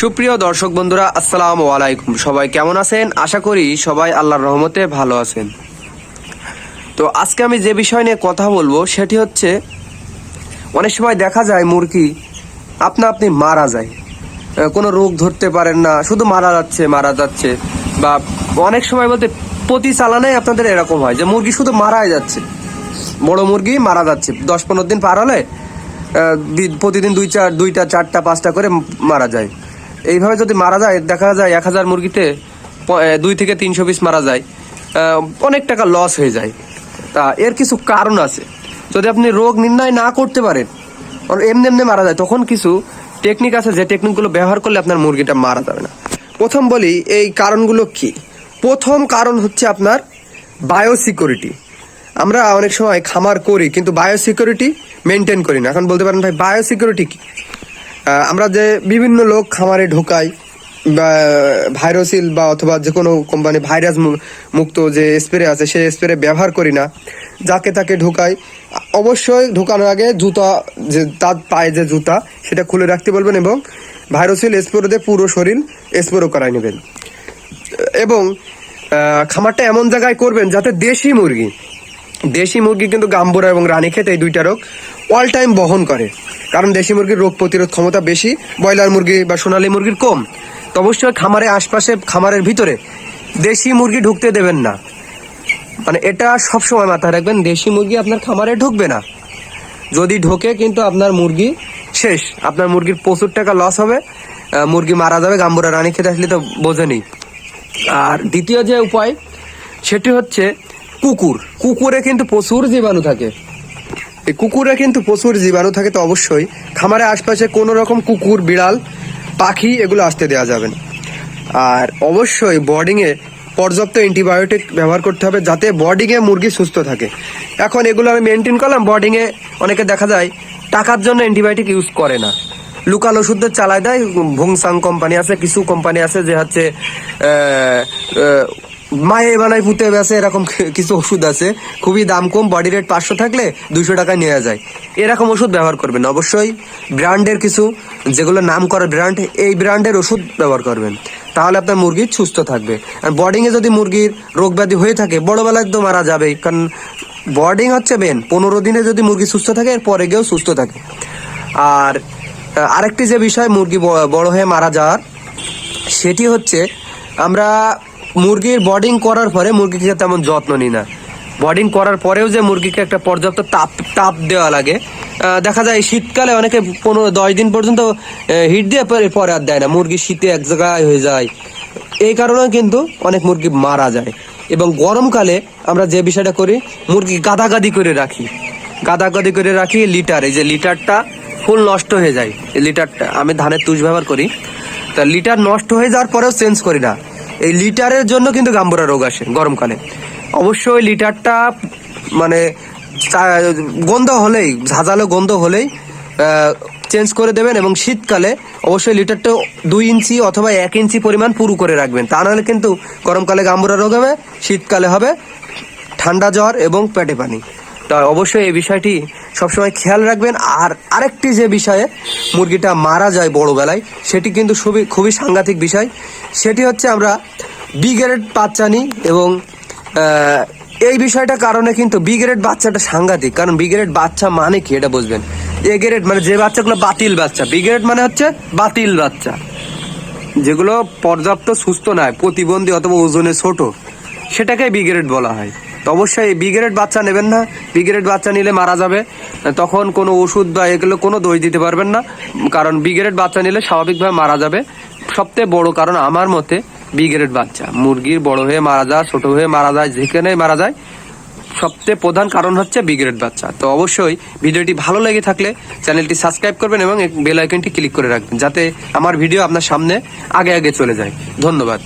সুপ্রিয় দর্শক বন্ধুরা, আসসালামু আলাইকুম। সবাই কেমন আছেন? আশা করি সবাই আল্লাহর রহমতে ভালো আছেন। তো আজকে আমি যে বিষয় নিয়ে কথা বলব, সেটি হচ্ছে, অনেক সময় দেখা যায় মুরগি আপনা আপনি মারা যায়। কোনো রোগ ধরতে পারেন না, শুধু মারা যাচ্ছে মারা যাচ্ছে, বা অনেক সময় বলতে প্রতি চালানে আপনাদের এরকম হয় যে মুরগি শুধু মারাই যাচ্ছে। বড় মুরগি মারা যাচ্ছে, দশ পনেরো দিন পার হলে প্রতিদিন দুই চার, দুইটা, চারটা, পাঁচটা করে মারা যায়। এইভাবে যদি মারা যায়, দেখা যায় এক হাজার মুরগিতে দুই থেকে তিনশো পিস মারা যায় অনেক টাকা লস হয়ে যায়। তা এর কিছু কারণ আছে। যদি আপনি রোগ নির্ণয় না করতে পারেন এমনি এমনি মারা যায়, তখন কিছু টেকনিক আছে যে টেকনিকগুলো ব্যবহার করলে আপনার মুরগিটা মারা যাবে না। প্রথম বলি, এই কারণগুলো কি? প্রথম কারণ হচ্ছে আপনার বায়োসিকিউরিটি আমরা অনেক সময় খামার করি, কিন্তু বায়োসিকিউরিটি মেনটেন করি না। এখন বলতে পারেন ভাই বায়োসিকিউরিটি কি? আমরা যে বিভিন্ন লোক খামারে ঢোকাই বা ভাইরোসিল বা অথবা যে কোনো কোম্পানি ভাইরাস মুক্ত যে স্প্রে আছে, সেই স্প্রে ব্যবহার করি না। যাকে তাকে ঢোকাই। অবশ্যই ঢোকানোর আগে জুতা যে তার পায়ে যে জুতা, সেটা খুলে রাখতে বলবেন এবং ভাইরোসিল স্প্রে দিয়ে পুরো শরীর স্প্রে করাই নেবেন। এবং খামারটা এমন জায়গায় করবেন যাতে দেশি মুরগি দেশি মুরগি কিন্তু গাম্বুরা এবং রানীক্ষেত এই দুইটা রোগ অল টাইম বহন করে। কারণ দেশি মুরগির রোগ প্রতিরোধ ক্ষমতা বেশি, ব্রয়লার মুরগি বা সোনালী মুরগির কম। তো অবশ্যই খামারের আশপাশে, খামারের ভিতরে দেশি মুরগি ঢুকতে দেবেন না। মানে এটা সবসময় মাথায় রাখবেন, দেশি মুরগি আপনার খামারে ঢুকবে না। যদি ঢোকে কিন্তু আপনার মুরগি শেষ। আপনার মুরগির প্রচুর টাকা লস হবে মুরগি মারা যাবে, গাম্বুরা রানী খেতে আসলে তো বোঝেনি। আর দ্বিতীয় যে উপায়, সেটি হচ্ছে কুকুর। কুকুরে কিন্তু প্রচুর জীবাণু থাকে। এই কুকুরে কিন্তু প্রচুর জীবাণু থাকে তো অবশ্যই। খামারের আশপাশে কোনো রকম কুকুর, বিড়াল, পাখি এগুলো আসতে দেওয়া যাবে না। আর অবশ্যই বোর্ডিংয়ে পর্যাপ্ত অ্যান্টিবায়োটিক ব্যবহার করতে হবে যাতে বোর্ডিংয়ে মুরগি সুস্থ থাকে। এখন এগুলো আমি মেনটেন করলাম বোর্ডিংয়ে অনেকে দেখা যায় টাকার জন্য অ্যান্টিবায়োটিক ইউজ করে না। লোকাল ওষুধের চালায় দেয় ভুংসাং কোম্পানি আছে, কিছু কোম্পানি আছে যে হচ্ছে মায়ে বেলায় পুঁতে বেছে এরকম কিছু ওষুধ আছে। খুবই দাম কম বডি রেট পাঁচশো থাকলে দুইশো টাকায় নেওয়া যায়। এরকম ওষুধ ব্যবহার করবেন। অবশ্যই ব্র্যান্ডের কিছু, যেগুলো নাম করা ব্র্যান্ড, এই ব্র্যান্ডের ওষুধ ব্যবহার করবেন। তাহলে আপনার মুরগি সুস্থ থাকবে। আর বোর্ডিংয়ে যদি মুরগির রোগ ব্যাধি হয়ে থাকে, বড়বেলায় তো মারা যাবে কারণ বোর্ডিং হচ্ছে মেন পনেরো দিনে যদি মুরগি সুস্থ থাকে এর পরে গিয়েও সুস্থ থাকে। আর আরেকটি যে বিষয় মুরগি বড় হয়ে মারা যাওয়ার, সেটি হচ্ছে আমরা মুরগির বডিং করার পরে মুরগিকে তেমন যত্ন নিই না। বডিং করার পরেও যে মুরগিকে একটা পর্যাপ্ত তাপ তাপ দেওয়া লাগে দেখা যায় শীতকালে অনেকে পনেরো, দশ দিন পর্যন্ত হিট দিয়ে পরে আর দেয় না। মুরগি শীতে এক জায়গায় হয়ে যায়। এই কারণে কিন্তু অনেক মুরগি মারা যায়। এবং গরমকালে আমরা যে বিষয়টা করি মুরগি গাদাগাদি করে রাখি। গাদাগাদি করে রাখি লিটার। এই যে লিটারটা ফুল নষ্ট হয়ে যায়। এই লিটারটা আমি ধানের তুষ ব্যবহার করি। তা লিটার নষ্ট হয়ে যাওয়ার পরেও চেঞ্জ করি না। এই লিটারের জন্য কিন্তু গাম্বুরা রোগ আসে গরমকালে। অবশ্যই লিটারটা মানে গন্ধ হলেই, ঝাঁঝালো গন্ধ হলেই চেঞ্জ করে দেবেন এবং শীতকালে অবশ্যই লিটারটা দুই ইঞ্চি অথবা এক ইঞ্চি পরিমাণ পুরু করে রাখবেন। তা নাহলে কিন্তু গরমকালে গাম্বুরা রোগ হবে, শীতকালে হবে, ঠান্ডা জ্বর এবং পেটে পানি। তা অবশ্যই এই বিষয়টি সবসময় খেয়াল রাখবেন। আর আরেকটি যে বিষয়ে মুরগিটা মারা যায় বড়বেলায়, সেটি কিন্তু খুবই খুবই সাংঘাতিক বিষয়। সেটি হচ্ছে আমরা বি গ্রেড বাচ্চা নিই এবং এই বিষয়টার কারণে কিন্তু বি গ্রেড বাচ্চাটা সাংঘাতিক। কারণ বি গ্রেড বাচ্চা মানে কি এটা বুঝবেন? এ গ্রেড মানে যে বাচ্চাগুলো বাতিল বাচ্চা। বি গ্রেড মানে হচ্ছে বাতিল বাচ্চা। যেগুলো পর্যাপ্ত সুস্থ নয়, প্রতিবন্ধী অথবা ওজনে ছোট। সেটাকে বি গ্রেড বলা হয়। তো অবশ্যই বি গ্রেড বাচ্চা নেবেন না। বি গ্রেড বাচ্চা নিলে মারা যাবে। তখন কোনো ওষুধ বা এগুলো কোনো দোষ দিতে পারবেন না। কারণ বি গ্রেড বাচ্চা নিলে স্বাভাবিকভাবে মারা যাবে। সবথেকে বড় কারণ আমার মতে বি গ্রেড বাচ্চা। মুরগির বড় হয়ে মারা যায়, ছোট হয়ে মারা যায়, যেখানেই মারা যায়। সবচেয়ে প্রধান কারণ হচ্ছে বিগ্রেড বাচ্চা। তো অবশ্যই ভিডিওটি ভালো লেগে থাকলে চ্যানেলটি সাবস্ক্রাইব করবেন এবং বেল আইকনটি ক্লিক করে রাখবেন, যাতে আমার ভিডিও আপনার সামনে আগে আগে চলে যায়। ধন্যবাদ।